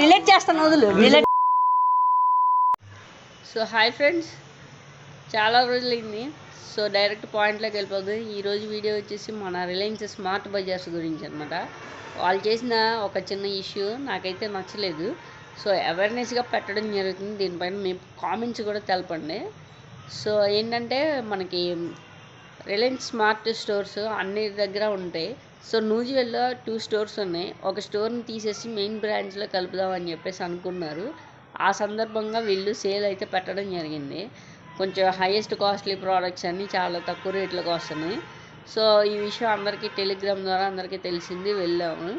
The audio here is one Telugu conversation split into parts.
డిలీట్ చేస్తాను వదులు. డిలీట్ సో హాయ్ ఫ్రెండ్స్ చాలా రోజులైంది. సో డైరెక్ట్ పాయింట్లోకి వెళ్ళిపోతుంది ఈరోజు వీడియో వచ్చేసి మన రిలయన్స్ స్మార్ట్ బజార్స్ గురించి అనమాట వాళ్ళు చేసిన ఒక చిన్న ఇష్యూ నాకైతే నచ్చలేదు. సో అవేర్నెస్గా పెట్టడం జరుగుతుంది. దీనిపైన మీ కామెంట్స్ కూడా తెలపండి. సో ఏంటంటే మనకి రిలయన్స్ స్మార్ట్ స్టోర్స్ అన్ని దగ్గర ఉంటాయి. సో నూజివెల్లో టూ స్టోర్స్ ఉన్నాయి. ఒక స్టోర్ని తీసేసి మెయిన్ బ్రాంచ్లో కలుపుదామని చెప్పేసి అనుకున్నారు. ఆ సందర్భంగా వీళ్ళు సేల్ అయితే పెట్టడం జరిగింది. కొంచెం హైయెస్ట్ కాస్ట్లీ ప్రోడక్ట్స్ అన్నీ చాలా తక్కువ రేట్లకు వస్తున్నాయి. సో ఈ విషయం అందరికీ టెలిగ్రామ్ ద్వారా అందరికీ తెలిసింది. వెళ్ళాము.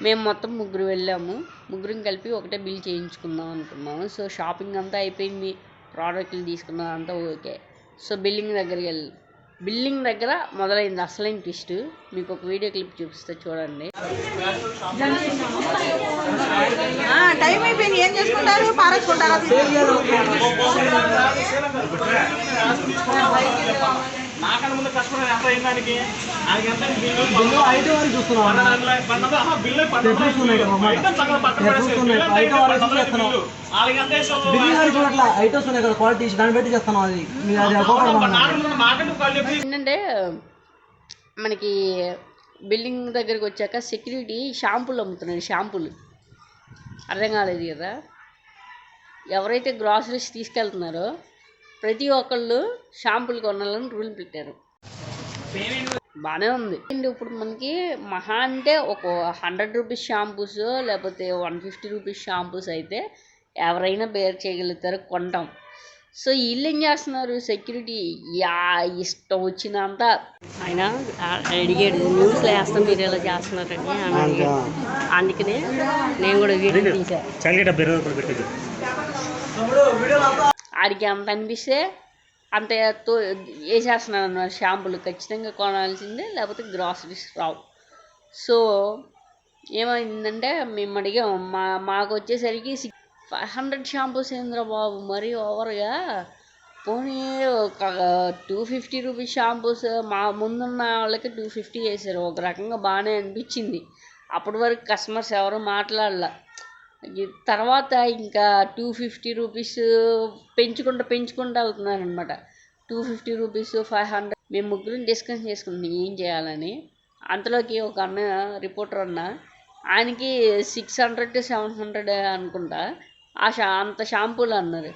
మేము మొత్తం ముగ్గురు వెళ్ళాము. ముగ్గురం కలిపి ఒకటే బిల్ చేయించుకుందాం అనుకున్నాము. సో షాపింగ్ అంతా అయిపోయింది. ప్రోడక్ట్లు తీసుకున్నాం అంతా ఓకే. సో బిల్లింగ్ దగ్గరికి వెళ్ళి. బిల్లింగ్ దగ్గర మొదలైంది. అసలైన ట్విస్ట్. మీకు ఒక వీడియో క్లిప్ చూపిస్తే చూడండి. టైం అయిపోయింది. ఏం చేసుకుంటారు? పారేసుకుంటారా? నాకన్నా ముందు కస్టమర్ ఎంత అయింది దానికి? ఆయనకి ఎంత బిల్లు ఐదు వరకు చూస్తున్నాం బిల్లు. వాళ్ళకి ఎంత ఐటమ్స్ ఉన్నాయి కదా క్వాలిటీ దాన్ని బట్టి చేస్తాను అది? ఏంటంటే మనకి బిల్డింగ్ దగ్గరికి వచ్చాక సెక్యూరిటీ షాంపూలు అమ్ముతున్నాడు షాంపూలు. అర్థం కాలేదు కదా? ఎవరైతే గ్రాసరీస్ తీసుకెళ్తున్నారో ప్రతి ఒక్కళ్ళు షాంపూలు కొనాలని రూల్ పెట్టారు. బాగానే ఉంది. అండ్ ఇప్పుడు మనకి మహా అంటే ఒక హండ్రెడ్ రూపీస్ షాంపూస్ లేకపోతే వన్ ఫిఫ్టీ రూపీస్ షాంపూస్ అయితే ఎవరైనా బేర్ చేయగలుగుతారు కొంటాం. సో వీళ్ళు ఏం చేస్తున్నారు? సెక్యూరిటీ యా ఇష్టం వచ్చినంత. ఆయన అడిగాడు న్యూస్లో వేస్తాం మీరు ఇలా చేస్తున్నారని. అని అడిగాడు. అందుకనే నేను కూడా వీడియో తీసా. ఆడికి అంత అనిపిస్తే అంత తో వేసేస్తున్నాను అన్నమాట. షాంపూలు ఖచ్చితంగా కొనాల్సిందే లేకపోతే గ్రాసరీస్ రావు. సో ఏమైందంటే మేము అడిగాం మా మాకు వచ్చేసరికి సిక్స్ ఫైవ్ హండ్రెడ్ షాంపూస్ ఏంద్రా బాబు మరీ ఓవర్గా? పోనీ ఒక టూ ఫిఫ్టీ రూపీస్ షాంపూస్ మా ముందున్న వాళ్ళకి టూ ఫిఫ్టీ వేసారు. ఒక రకంగా బాగానే అనిపించింది. అప్పటి వరకు కస్టమర్స్ ఎవరు మాట్లాడలే. తర్వాత ఇంకా టూ ఫిఫ్టీ రూపీస్ పెంచుకుంటూ పెంచుకుంటూ అవుతున్నారనమాట two fifty rupees five hundred మేము ముగ్గురం డిస్కస్ చేసుకుంటున్నాం ఏం చేయాలని. అంతలోకి ఒక అన్న రిపోర్టర్ అన్న ఆయనకి six hundred to seven hundred అనుకుంటా. ఆ షా అంత షాంపూలు అన్నారు.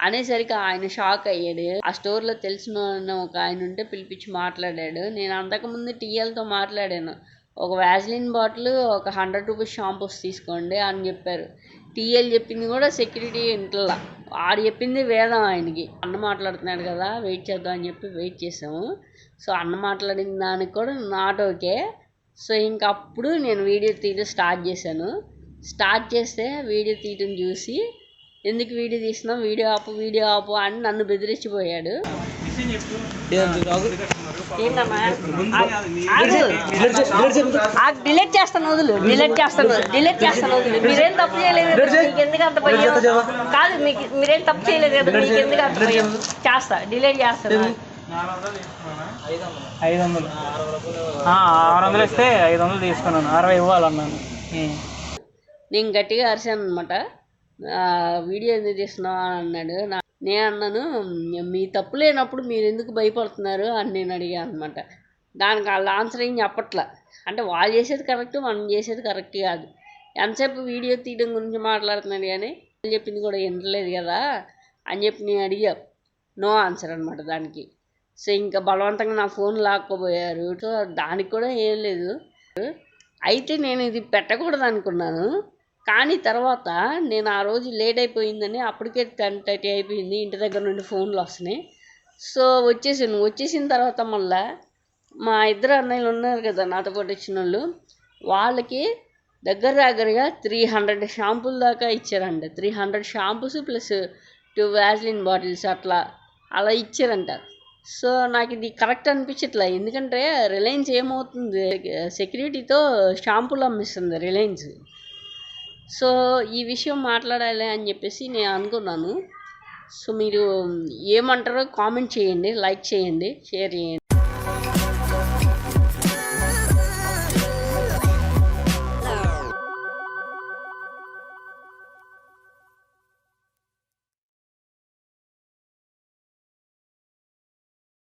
అనేసరికి ఆయన షాక్ అయ్యాడు. ఆ స్టోర్లో తెలిసిన ఒక ఆయన ఉంటే పిలిపించి మాట్లాడాడు. నేను అంతకుముందు టీఎల్తో మాట్లాడాను. ఒక వ్యాజ్లిన్ బాటిల్ ఒక హండ్రెడ్ రూపీస్ షాంపూస్ తీసుకోండి అని చెప్పారు. టీఎల్ చెప్పింది కూడా సెక్యూరిటీ ఇంట్లో ఆడు చెప్పింది వేదం ఆయనకి. అన్న మాట్లాడుతున్నాడు కదా వెయిట్ చేద్దాం అని చెప్పి వెయిట్ చేసాము. సో అన్న మాట్లాడిన దానికి కూడా నాట్ ఓకే సో ఇంక అప్పుడు నేను వీడియో తీయడం స్టార్ట్ చేశాను. స్టార్ట్ చేస్తే వీడియో తీయటం చూసి ఎందుకు వీడియో తీసినావు వీడియో ఆపు వీడియో ఆపు అని నన్ను బెదిరించిపోయాడు. డిలీట్ చేస్తాను వదులు. డిలీట్ చేస్తాను డిలీట్ చేస్తాను వదులు. మీరేం తప్పు చేయలేదు కదా, మీకు ఎందుకు అంత భయం? కాదు మీకు మీరేం తప్పు చేయలేదు కదా మీకు ఎందుకు అంత భయం? చేస్తా డిలీట్ చేస్తాను. ఐదు వందలు ఆ, ఆరు వందలు ఇస్తే ఐదు వందలు తీసుకున్నాను. అరవై ఇవ్వాలన్నాను. నేను గట్టిగా అరిశాను అనమాట వీడియో ఎందుకు తీస్తున్నావు అని అన్నాడు. నా నేను అన్నాను మీ తప్పు లేనప్పుడు మీరు ఎందుకు భయపడుతున్నారు? అని నేను అడిగాను అనమాట. దానికి వాళ్ళ ఆన్సర్ ఏం చెప్పట్లా. అంటే వాళ్ళు చేసేది కరెక్ట్ మనం చేసేది కరెక్ట్ కాదు. ఎంతసేపు వీడియో తీయడం గురించి మాట్లాడుతున్నాడు కానీ వాళ్ళు చెప్పింది కూడా వినలేదు కదా అని చెప్పి నేను అడిగా. నో ఆన్సర్ అనమాట దానికి. సో ఇంకా బలవంతంగా నా ఫోన్ లాక్కోబోయారు. సో దానికి కూడా ఏం లేదు. అయితే నేను ఇది పెట్టకూడదు అనుకున్నాను కానీ తర్వాత నేను ఆ రోజు లేట్ అయిపోయిందని అప్పటికే టెన్ థర్టీ అయిపోయింది ఇంటి దగ్గర నుండి ఫోన్లు వస్తున్నాయి. సో వచ్చేసాను. వచ్చేసిన తర్వాత మళ్ళా మా ఇద్దరు అన్నయ్యలు ఉన్నారు కదా నాతో పాటు వచ్చిన వాళ్ళు. వాళ్ళకి దగ్గర దగ్గరగా త్రీ హండ్రెడ్ షాంపూల దాకా ఇచ్చారంట. Three hundred shampoos plus two Vaseline bottles అట్లా అలా ఇచ్చారంట. సో నాకు ఇది కరెక్ట్ అనిపించట్లే. ఎందుకంటే రిలయన్స్ ఏమవుతుంది? సెక్యూరిటీతో షాంపూలు అమ్మిస్తుంది రిలయన్స్ సో ఈ విషయం మాట్లాడాలి అని చెప్పేసి నేను అనుకున్నాను. సో మీరు ఏమంటారో కామెంట్ చేయండి లైక్ చేయండి షేర్ చేయండి.